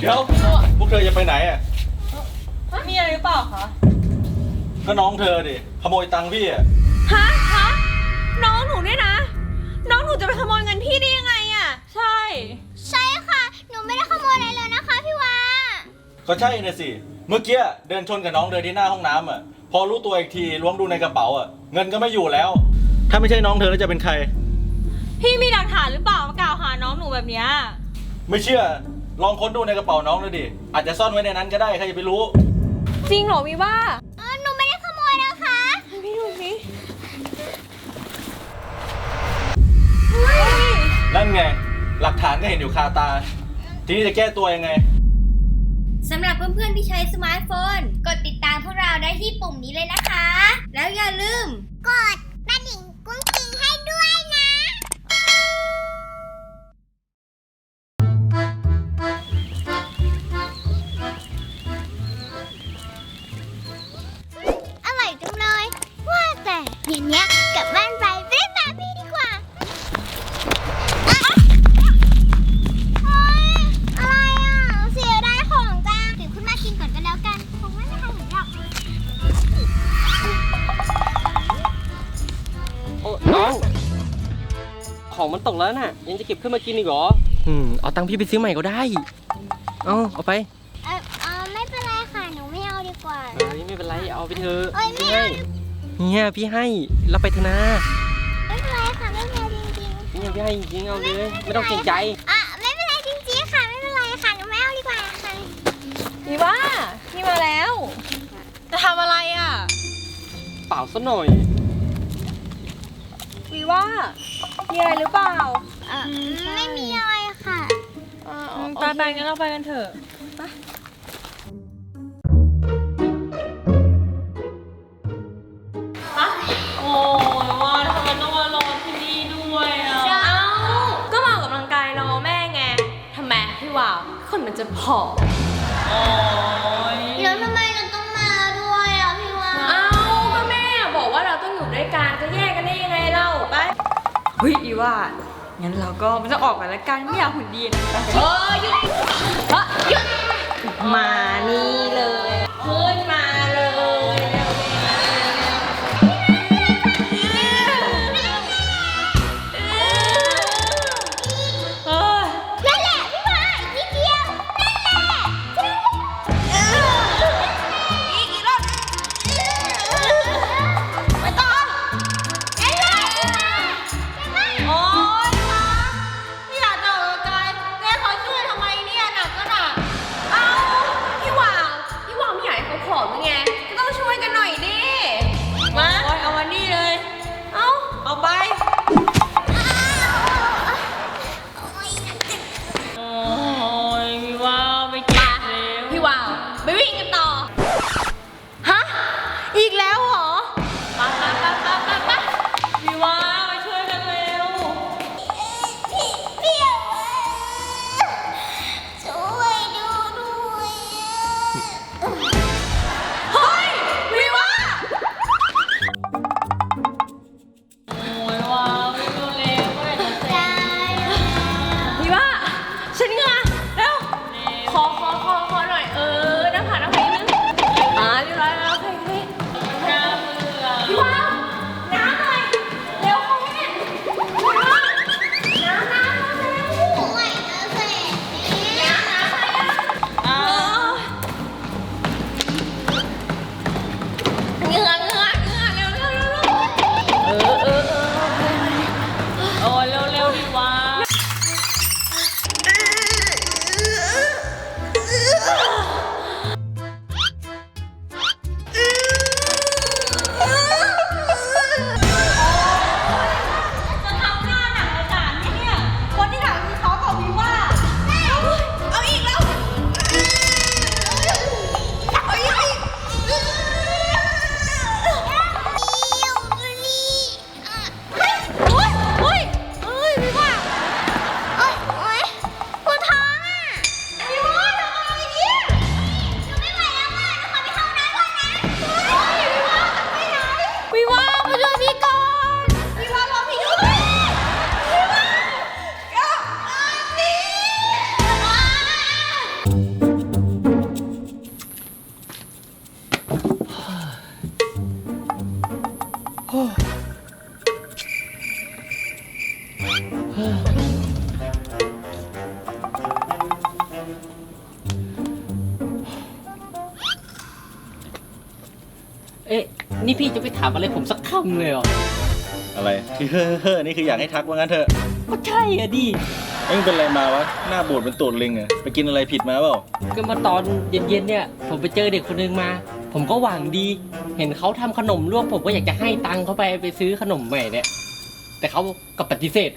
เดี๋ยวพวกเธอจะไปไหนอะ มีอะไรหรือเปล่าคะ ก็น้องเธอดิขโมยตังค์พี่อะ ฮะฮะน้องหนูเนี่ยนะ น้องหนูจะไปขโมยเงินพี่ได้ยังไงอะใช่ ใช่ค่ะ หนูไม่ได้ขโมยอะไรเลยนะคะพี่วาก็ใช่นะสิ เมื่อกี้เดินชนกับน้องเดินที่หน้าห้องน้ำอะ พอรู้ตัวอีกทีล้วงดูในกระเป๋าอะ เงินก็ไม่อยู่แล้ว ถ้าไม่ใช่น้องเธอแล้วจะเป็นใคร พี่มีหลักฐานหรือเปล่ามากล่าวหาน้องหนูแบบเนี้ย ไม่เชื่อ ลองค้นดูในกระเป๋าน้องดูดิ อาจจะซ่อนไว้ในนั้นก็ได้ ใครจะไปรู้ จริงเหรอวีว่าเออหนูไม่ได้ขโมยนะคะพี่ดูสินั่นไง หลักฐานก็เห็นอยู่คาตา ทีนี้จะแก้ตัวยังไง สำหรับเพื่อนๆที่ใช้สมาร์ทโฟน กดติดตามพวกเราได้ที่ปุ่มนี้เลยนะคะ แล้วอย่าลืม กด ตกแล้วน่ะ ยังจะเก็บขึ้นมากินอีกเหรอ อืมเอาตังค์พี่ไปซื้อใหม่ก็ได้ เอาเอาไปเออเออไม่เป็นไรค่ะหนูไม่เอาดีกว่าเอ้ยไม่เป็นไรเอาไปเถอะเอ้ยไม่พี่เอาให้เนี่ยพี่ให้รับไปเถอะนะไม่เป็นไรค่ะไม่เป็นไรจริงเนี่ยพี่ให้จริงๆเอาเลย ไม่ต้องเกรงใจ ๆอะไม่เป็นไรจริงๆค่ะไม่เป็นไรค่ะหนูไม่เอาดีกว่าค่ะวีว่าพี่มาแล้ว จะทำอะไรอะเปล่าซะหน่อย วีว่า มีอะไรหรือเปล่าเออไม่มีอะไรค่ะ ไปไปงั้นเราไปกันเถอะโอ้ยว่าทำไมต้องมารอที่นี่ด้วยอะใช่เอ้าก็มาออกกำลังกายรอแม่ไงทำไมพี่วาวคนมันจะผอมโอ้ ฮ้ยอีว่างั้นเราก็ไม่ต้องออกกันแล้วกันไม่อยากหุ่นดีนะเออหยุดเฮ้ยหยุดมา นี่พี่จะไปถามอะไรผมสักคำเลยเหรออะไรที่เฮ้อเฮ้อนี่คืออยากให้ทักว่างั้นเถอะก็ใช่อะดิเอ้ยมึงเป็นอะไรมาวะ หน้าบูดเป็นตูดลิงอะไปกินอะไรผิดมาเปล่า ก็มาตอนเย็นๆเนี่ย ผมไปเจอเด็กคนนึงมา ผมก็หวังดี เห็นเขาทำขนมร่วมผมก็อยากจะให้ตังค์เขาไปไปซื้อขนมใหม่เนี่ย แต่เขาก็ปฏิเสธ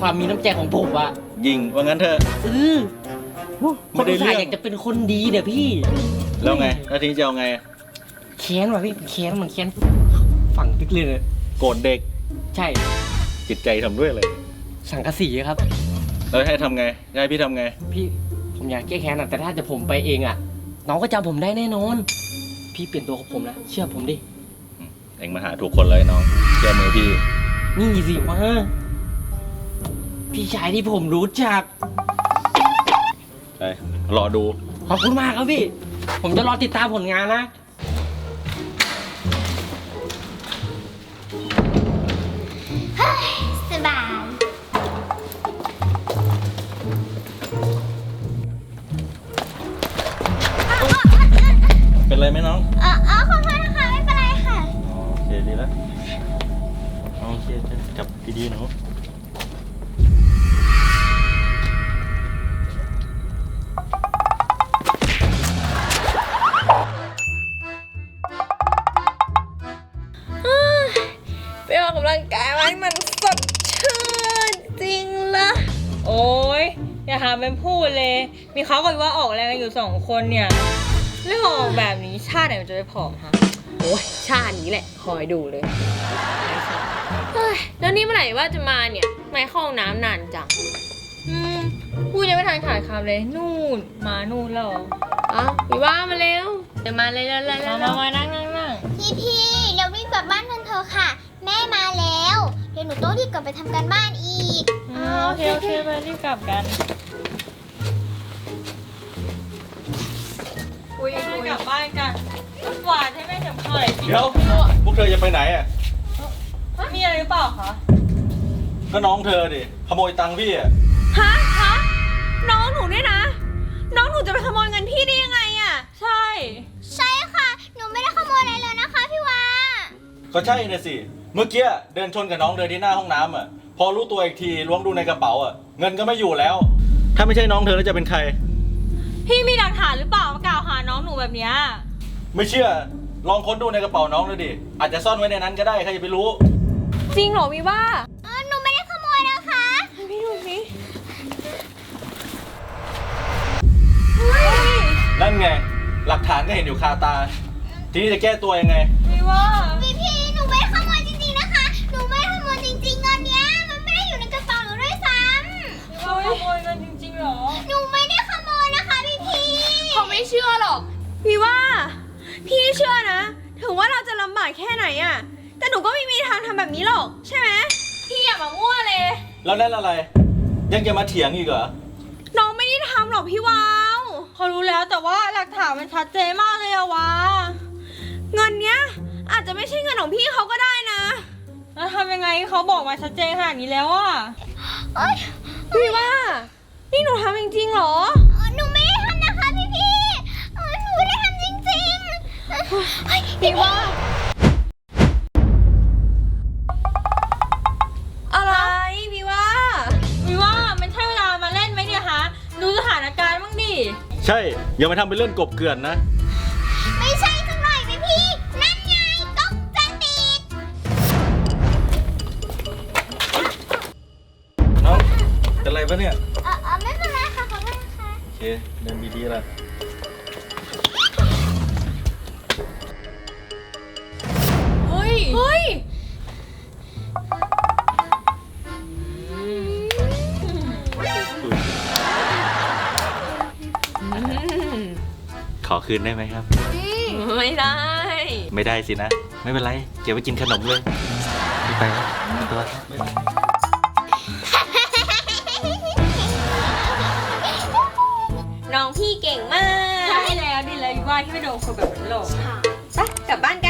ความมีน้ำใจของผมอะยิงว่างั้นเถอะ เออคไม่นได้อุตเรื่ส่าองห์อยากจะเป็นคนดีเนี่ยพี่ แล้วไงแล้วทีนี้จะเอาไง แค้นว่ะพี่แค้นมันแค้นฝังลึกเลยเนี่ยโกรธเด็กใช่ จิตใจทำด้วยเลยสังกะสีครับ แล้วให้ทำไงจะให้พี่ทำไง พี่ผมอยากแก้แค้นอะแต่ถ้าจะผมไปเองอะน้องก็จำผมได้แน่นอน พี่เปลี่ยนตัวกับผมนะเชื่อผมดิ เอ็งมาหาถูกคนเลยน้องเชื่อมือพี่ นี่สิวะพี่ชายที่ผมรู้จัก ไปรอดูขอบคุณมากครับพี่ ผมจะรอติดตามผลงานนะ เป็นไรไหมน้องเออเออขอโทษนะคะไม่เป็นไรค่ะ อ๋อโอเคดีแล้วโอเคจับดีๆหนูไปออกกำลังกายมาให้มันสดชื่นจริงละโอ้ยอย่าหาเป็นพูดเลย มีเขากับว่าออกแรงกันอยู่สองคนเนี่ย เรื่องออกแบบนี้ชาติไหนมันจะไปผอมฮะโอ้ยชาตินี้แหละ คอยดูเลยเฮ้ยแล้วนี่เมื่อไหร่ว่าจะมาเนี่ยไม่เข้าห้องน้ำนานจังอืมพูดยังไม่ทันขาดคำเลย นู่น มานู่นแล้วเหรออ้าวพี่ว่ามาเร็วเดี๋ยวมาเลยเลยเลยมามานั่งนั่งนั่งพี่พี่เดี๋ยวรีบกลับบ้านกันเถอะค่ะ แม่มาแล้ว เดี๋ยวหนูต้องรีบกลับไปทำการบ้านอีก อ่าโอเคโอเคไปรีบกลับกัน คุยกลับบ้านกันหวานให้แม่เข็มข้าวหน่อยสิเดี๋ยวพวกเธอจะไปไหนอะมีอะไรหรือเปล่าคะ ก็น้องเธอดิขโมยตังค์พี่อะฮะฮะน้องหนูเนี่ยนะ น้องหนูจะไปขโมยเงินพี่ได้ยังไงอะ ใช่ ใช่ค่ะ หนูไม่ได้ขโมยอะไรเลยนะคะพี่วาก็ใช่นะสิ เมื่อกี้เดินชนกับน้องเดินที่หน้าห้องน้ำอะ พอรู้ตัวอีกทีล้วงดูในกระเป๋าอะ เงินก็ไม่อยู่แล้ว ถ้าไม่ใช่น้องเธอแล้วจะเป็นใคร พี่มีหลักฐานหรือเปล่ามากล่าวหาน้องหนูแบบเนี้ย ไม่เชื่อ ลองค้นดูในกระเป๋าน้องดูดิ อาจจะซ่อนไว้ในนั้นก็ได้ ใครจะไปรู้ จริงเหรอวิว่าเออหนูไม่ได้ขโมยนะคะพี่ดูสินั่นไง หลักฐานก็เห็นอยู่คาตา ทีนี้จะแก้ตัวยังไงวิว่า เขาไม่เชื่อหรอก พี่ว่า พี่เชื่อนะ ถึงว่าเราจะลำบากแค่ไหนอะแต่หนูก็ไม่มีทางทำแบบนี้หรอก ใช่ไหมพี่อย่ามามั่วเลย แล้วนั่นอะไร ยังจะมาเถียงอีกเหรอ น้องไม่ได้ทำหรอกพี่วาวเขารู้แล้วแต่ว่าหลักฐานมันชัดเจนมากเลยอะวาเงินเนี้ย อาจจะไม่ใช่เงินของพี่เขาก็ได้นะ แล้วทำยังไงให้เขาบอกมาชัดเจนขนาดนี้แล้วอะเอ้ยพี่ว่า นี่หนูทำจริงๆเหรอ พี่ว่า อะไรพี่ว่าพี่ว่ามันใช่เวลามาเล่นไหมเนี่ยฮะดูสถานการณ์บ้างดิ ใช่ อย่ามาทำเป็นเรื่องกบเกลื่อนนะ ไม่ใช่สักหน่อยพี่พี่ นั่นไงก๊อกจะติดน้องเป็นไรปะเนี่ย เออเออไม่เป็นไรค่ะขอบคุณค่ะ โอเคเดินดีๆละ คืนได้ไหมครับ ไม่ได้ ไม่ได้สินะ ไม่เป็นไรเก็บไปกินขนมเลยไม่ไปแล้วไม่ตัวบ๊ายบายน้องพี่เก่งมาก ใช่แล้วดีเลยว่าที่ไม่โดนคนแบบนั้นหรอกไปกลับบ้านกัน